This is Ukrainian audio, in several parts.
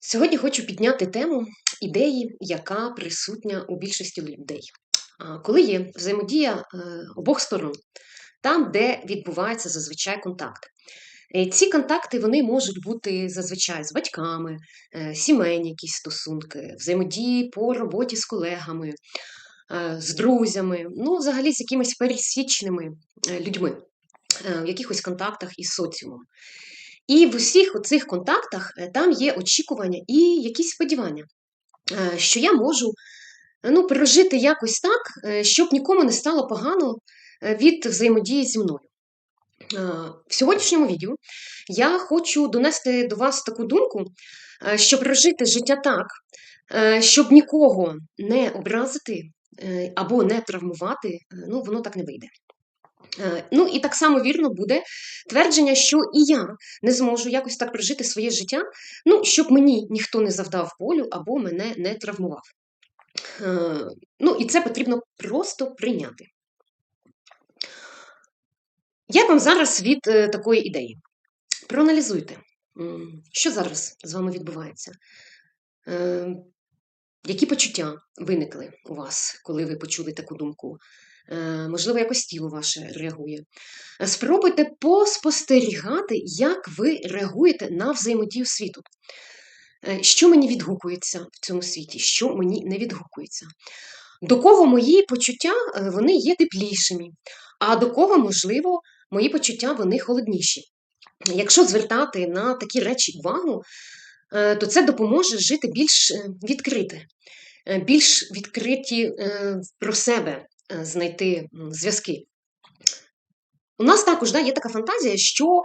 Сьогодні хочу підняти тему ідеї, яка присутня у більшості людей. Коли є взаємодія е, обох сторон, там, де відбувається зазвичай контакт. Е, Ці контакти вони можуть бути зазвичай з батьками, е, сімейні якісь стосунки, взаємодії по роботі з колегами, з друзями, ну, взагалі з якимись пересічними людьми в якихось контактах із соціумом. І в усіх цих контактах е, там є очікування і якісь сподівання, е, що я можу е, ну, прожити якось так, щоб нікому не стало погано від взаємодії зі мною. В сьогоднішньому відео я хочу донести до вас таку думку, що прожити життя так, щоб нікого не образити або не травмувати, ну, воно так не вийде. Е, Ну і так само вірно буде твердження, що і я не зможу якось так прожити своє життя, ну, щоб мені ніхто не завдав болю або мене не травмував. Е, Ну і це потрібно просто прийняти. Як вам зараз від е, такої ідеї? Проаналізуйте, що зараз з вами відбувається. Які почуття виникли у вас, коли ви почули таку думку? Е, Можливо, якось тіло ваше реагує. Е, Спробуйте поспостерігати, як ви реагуєте на взаємодію світу. Е, Що мені відгукується в цьому світі, що мені не відгукується. До кого мої почуття вони є теплішими, а до кого, можливо, мої почуття вони холодніші. Якщо звертати на такі речі увагу, то це допоможе жити більш відкрите, більш відкриті про себе знайти зв'язки. У нас також да, є така фантазія, що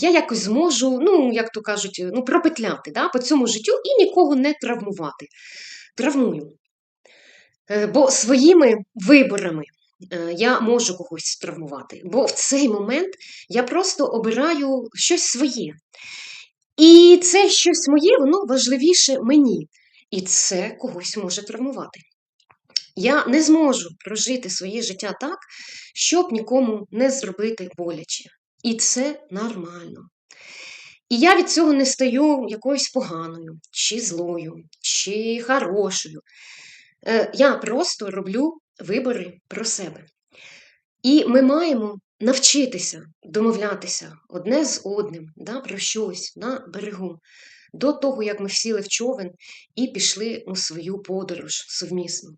я якось зможу, ну, як то кажуть, ну, пропетляти да, по цьому життю і нікого не травмувати. Травмую. Е, Бо своїми виборами е, я можу когось травмувати. Бо в цей момент я просто обираю щось своє. І це щось моє, воно важливіше мені. І це когось може травмувати. Я не зможу прожити своє життя так, щоб нікому не зробити боляче. І це нормально. І я від цього не стаю якоюсь поганою, чи злою, чи хорошою. Е, Я просто роблю вибори про себе. І ми маємо навчитися домовлятися одне з одним да, про щось на берегу, до того, як ми сіли в човен і пішли у свою подорож совмісно.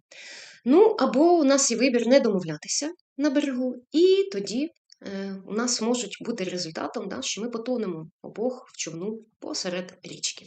Ну, або у нас є вибір не домовлятися на берегу, і тоді е, у нас можуть бути результатом, да, що ми потонемо обох в човну посеред річки.